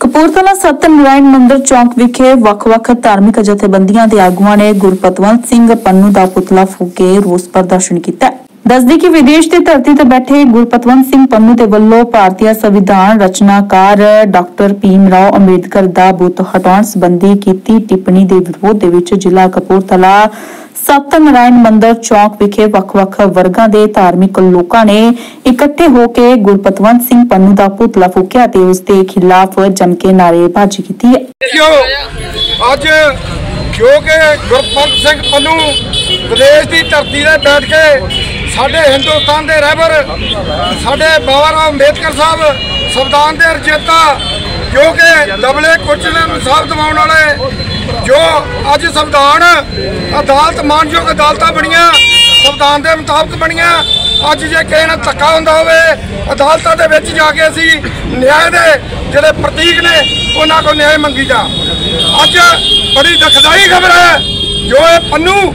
ਕਪੂਰਥਲਾ ਸਤਨਾਰਾਇਣ ਮੰਦਿਰ ਚੌਂਕ ਵਿਖੇ ਵੱਖ-ਵੱਖ ਧਾਰਮਿਕ ਜਥੇਬੰਦੀਆਂ ਦੇ ਆਗੂਆਂ ਨੇ ਗੁਰਪਤਵੰਤ ਸਿੰਘ ਪੰਨੂ ਦਾ ਪੁਤਲਾ ਫੂਕ ਕੇ ਰੋਸ ਪ੍ਰਦਰਸ਼ਨ ਕੀਤਾ। ਦੱਸਦੀ ਕਿ ਵਿਦੇਸ਼ ਦੀ ਧਰਤੀ ਤੇ ਬੈਠੇ ਗੁਰਪਤਵੰਤ ਸਿੰਘ ਪੰਨੂ ਦੇ ਵੱਲੋਂ ਭਾਰਤੀ ਸੰਵਿਧਾਨ ਰਚਨਾਕਾਰ ਡਾਕਟਰ ਭੀਮ ਰਾਓ ਅੰਬੇਦਕਰ ਦਾ ਬੁੱਤ ਹਟਾਉਣ ਸੰਬੰਧੀ ਕੀਤੀ ਟਿੱਪਣੀ ਦੇ ਵਿਰੋਧ ਦੇ ਵਿੱਚ ਜ਼ਿਲ੍ਹਾ ਕਪੂਰਥਲਾ ਸਤਨਾਰਾਇਣ ਮੰਦਿਰ ਚੌਂਕ ਵਿਖੇ ਵੱਖ-ਵੱਖ ਵਰਗਾਂ ਦੇ ਧਾਰਮਿਕ ਲੋਕਾਂ ਨੇ ਇਕੱਠੇ ਹੋ ਕੇ ਗੁਰਪਤਵੰਤ ਸਿੰਘ ਪੰਨੂ ਦਾ ਪੁਤਲਾ ਫੂਕਿਆ ਤੇ ਉਸ ਦੇ ਖਿਲਾਫ ਜੰਮ ਕੇ ਨਾਅਰੇਬਾਜ਼ੀ ਕੀਤੀ ਅੱਜ ਜੋ ਗੁਰਪੰਤ ਸਿੰਘ ਪੰਨੂ ਵਿਦੇਸ਼ ਦੀ ਧਰਤੀ ਤੇ ਬੈਠ ਕੇ ਸਾਡੇ ਹਿੰਦੁਸਤਾਨ ਦੇ ਰਹਿਬਰ, ਸਾਡੇ ਬਾਬਾ ਰਾਮ ਅੰਬੇਦਕਰ ਸਾਹਿਬ ਸੰਵਿਧਾਨ ਦੇ ਰਚੇਤਾ, ਜੋ ਕਿ ਦਬਲੇ ਕੁਚਲੇ ਨੂੰ ਸਾਫ਼ ਦਿਵਾਉਣ ਵਾਲੇ ਜੋ ਅੱਜ ਸੰਵਿਧਾਨ ਅਦਾਲਤ, ਮਾਨਯੋਗ ਅਦਾਲਤਾਂ ਬਣੀਆਂ, ਸੰਵਿਧਾਨ ਦੇ ਮੁਤਾਬਕ ਬਣੀਆਂ, ਅੱਜ ਜੇ ਕਿਸੇ ਨਾਲ ਧੱਕਾ ਹੁੰਦਾ ਹੋਵੇ, ਅਦਾਲਤਾਂ ਦੇ ਵਿੱਚ ਜਾ ਕੇ ਅਸੀਂ ਨਿਆਂ ਦੇ ਜਿਹੜੇ ਪ੍ਰਤੀਕ ਨੇ, ਉਹਨਾਂ ਕੋਲ ਨਿਆਂ ਮੰਗੀ ਜਾ ਅੱਜ ਬੜੀ ਦੁਖਦਾਈ ਖਬਰ ਹੈ, ਜੋ ਇਹ ਪੰਨੂ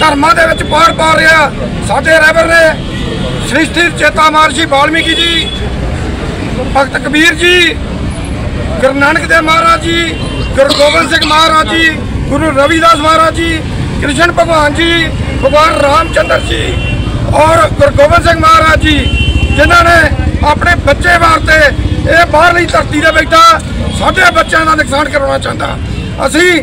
ਧਰਮਾਂ ਦੇ ਵਿੱਚ ਪਾਰ ਪਾ ਰਿਹਾ। ਸਾਡੇ ਰਹਿਬਰ ਨੇ ਸ੍ਰਿਸ਼ਟੀ ਚੇਤਾ ਮਹਰਸ਼ੀ ਵਾਲਮੀਕੀ ਜੀ, ਭਗਤ ਕਬੀਰ ਜੀ, ਗੁਰੂ ਨਾਨਕ ਦੇਵ ਮਹਾਰਾਜ ਜੀ ਗੁਰੂ ਗੋਬਿੰਦ ਸਿੰਘ ਮਹਾਰਾਜ ਜੀ, ਗੁਰੂ ਰਵਿਦਾਸ ਮਹਾਰਾਜ ਜੀ, ਕ੍ਰਿਸ਼ਨ ਭਗਵਾਨ ਜੀ, ਭਗਵਾਨ ਰਾਮਚੰਦਰ ਜੀ ਔਰ ਗੁਰੂ ਗੋਬਿੰਦ ਸਿੰਘ ਮਹਾਰਾਜ ਜੀ, ਜਿਨ੍ਹਾਂ ਨੇ ਆਪਣੇ ਬੱਚੇ ਵਾਸਤੇ ਇਹ ਬਾਹਰਲੀ ਧਰਤੀ ਤੇ ਬੈਠਾ, ਸਾਡੇ ਬੱਚਿਆਂ ਦਾ ਨੁਕਸਾਨ ਕਰਵਾਉਣਾ ਚਾਹੁੰਦਾ। ਅਸੀਂ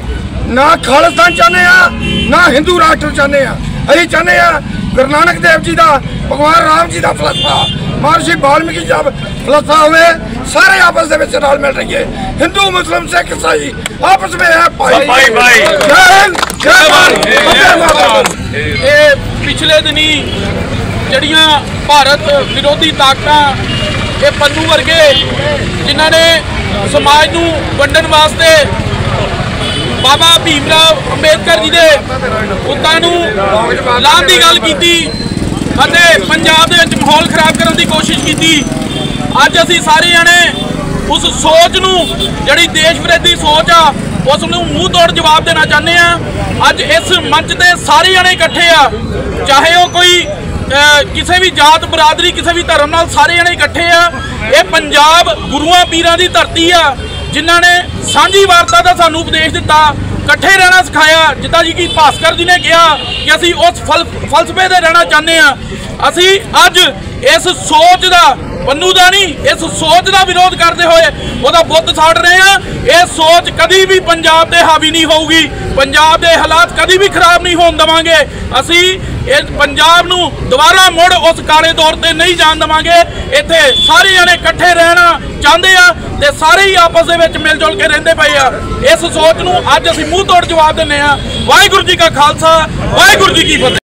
ਨਾ ਖਾਲਿਸਤਾਨ ਚਾਹੁੰਦੇ ਆ ਨਾ ਹਿੰਦੂ ਰਾਸ਼ਟਰ ਚਾਹੁੰਦੇ ਆ ਅਸੀਂ ਚਾਹੁੰਦੇ ਆ ਗੁਰੂ ਨਾਨਕ ਦੇਵ ਜੀ ਦਾ, ਭਗਵਾਨ ਰਾਮ ਜੀ ਦਾ ਫਲਸਫਾ ਮਹਰਸ਼ੀ ਵਾਲਮੀਕੀ ਜੀ ਦਾ ਫਲਸਫਾ ਹੋਵੇ ਸਾਰੇ ਆਪਸ ਦੇ ਵਿੱਚ ਰਲ ਮਿਲ ਰਹੀਏ। ਹਿੰਦੂ ਮੁਸਲਮ ਸਿੱਖ ਈਸਾਈ ਆਪਸ ਵਿੱਚ ਹੈ ਭਾਈ। ਭਾਈ, ਭਾਈ। ਜੈ ਹਿੰਦ ਜੈ ਭਾਰਤ। ਇਹ ਪਿਛਲੇ ਦਿਨੀ ਜਿਹੜੀਆਂ ਭਾਰਤ ਵਿਰੋਧੀ ਤਾਕਤਾਂ ਇਹ ਪੰਨੂ ਵਰਗੇ ਜਿਨ੍ਹਾਂ ਨੇ ਸਮਾਜ ਨੂੰ ਵੰਡਣ ਵਾਸਤੇ ਬਾਬਾ ਭੀਮ ਰਾਓ ਅੰਬੇਦਕਰ ਜੀ ਦੇ ਪੁੱਤਾਂ ਨੂੰ ਲਾਉਣ ਦੀ ਗੱਲ ਕੀਤੀ ਅਤੇ ਪੰਜਾਬ ਦੇ ਵਿੱਚ ਮਾਹੌਲ ਖਰਾਬ ਕਰਨ ਦੀ ਕੋਸ਼ਿਸ਼ ਕੀਤੀ। ਅੱਜ ਅਸੀਂ ਸਾਰੇ ਜਣੇ ਉਸ ਸੋਚ ਨੂੰ, ਜਿਹੜੀ ਦੇਸ਼ ਵਿਰੋਧੀ ਸੋਚ ਆ, ਉਸ ਨੂੰ ਮੂੰਹ ਤੋੜ ਜਵਾਬ ਦੇਣਾ ਚਾਹੁੰਦੇ ਆ। ਅੱਜ ਇਸ ਮੰਚ ਤੇ ਸਾਰੇ ਜਣੇ ਇਕੱਠੇ ਆ। ਚਾਹੇ ਉਹ ਕੋਈ ਕਿਸੇ ਵੀ ਜਾਤ, ਬਰਾਦਰੀ, ਕਿਸੇ ਵੀ ਧਰਮ ਨਾਲ ਸਾਰੇ ਜਣੇ ਇਕੱਠੇ ਆ। ਇਹ ਪੰਜਾਬ ਗੁਰੂਆਂ, ਪੀਰਾਂ ਦੀ ਧਰਤੀ ਆ, ਜਿਨ੍ਹਾਂ ਨੇ ਸਾਂਝੀ ਵਾਰਤਾ ਦਾ ਸਾਨੂੰ ਉਪਦੇਸ਼ ਦਿੱਤਾ। ਇਕੱਠੇ ਰਹਿਣਾ ਸਿਖਾਇਆ। ਜਿੱਦਾਂ ਜੀ ਕੀ ਭਾਸਕਰ ਜੀ ਨੇ ਕਿਹਾ ਕਿ ਅਸੀਂ ਉਸ ਫਲ ਫਲਸਫੇ ਦੇ ਰਹਿਣਾ ਚਾਹੁੰਦੇ ਆ ਅਸੀਂ ਅੱਜ ਇਸ ਸੋਚ ਦਾ ਪੰਨੂ ਦਾ ਨਹੀਂ, ਇਸ ਸੋਚ ਦਾ ਵਿਰੋਧ ਕਰਦੇ ਹੋਏ ਉਹਦਾ ਬੁੱਧ ਸਾੜ ਰਹੇ ਆ ਇਹ ਸੋਚ ਕਦੀ ਵੀ ਪੰਜਾਬ ਤੇ ਹਾਵੀ ਨਹੀਂ ਹੋਊਗੀ। ਪੰਜਾਬ ਦੇ ਹਾਲਾਤ ਕਦੀ ਵੀ ਖਰਾਬ ਨਹੀਂ ਹੋਣ ਦੇਵਾਂਗੇ। ਅਸੀਂ ਇਸ ਪੰਜਾਬ ਨੂੰ ਦੁਬਾਰਾ ਮੁੜ ਉਸ ਕਾਲੇ ਦੌਰ ਤੇ ਨਹੀਂ ਜਾਣ ਦੇਵਾਂਗੇ। ਇੱਥੇ ਸਾਰੇ ਜਣੇ ਇਕੱਠੇ ਰਹਿਣਾ ਚਾਹੁੰਦੇ ਆ ਤੇ ਸਾਰੇ ਹੀ ਆਪਸ ਦੇ ਵਿੱਚ ਮਿਲ ਜੁਲ ਕੇ ਰਹਿੰਦੇ ਪਏ ਆ। ਇਸ ਸੋਚ ਨੂੰ ਅੱਜ ਅਸੀਂ ਮੂੰਹ ਤੋੜ ਜਵਾਬ ਦਿੰਨੇ ਆ ਵਾਹਿਗੁਰੂ ਜੀ ਕਾ ਖਾਲਸਾ, ਵਾਹਿਗੁਰੂ ਜੀ ਕੀ ਫਤਿਹ।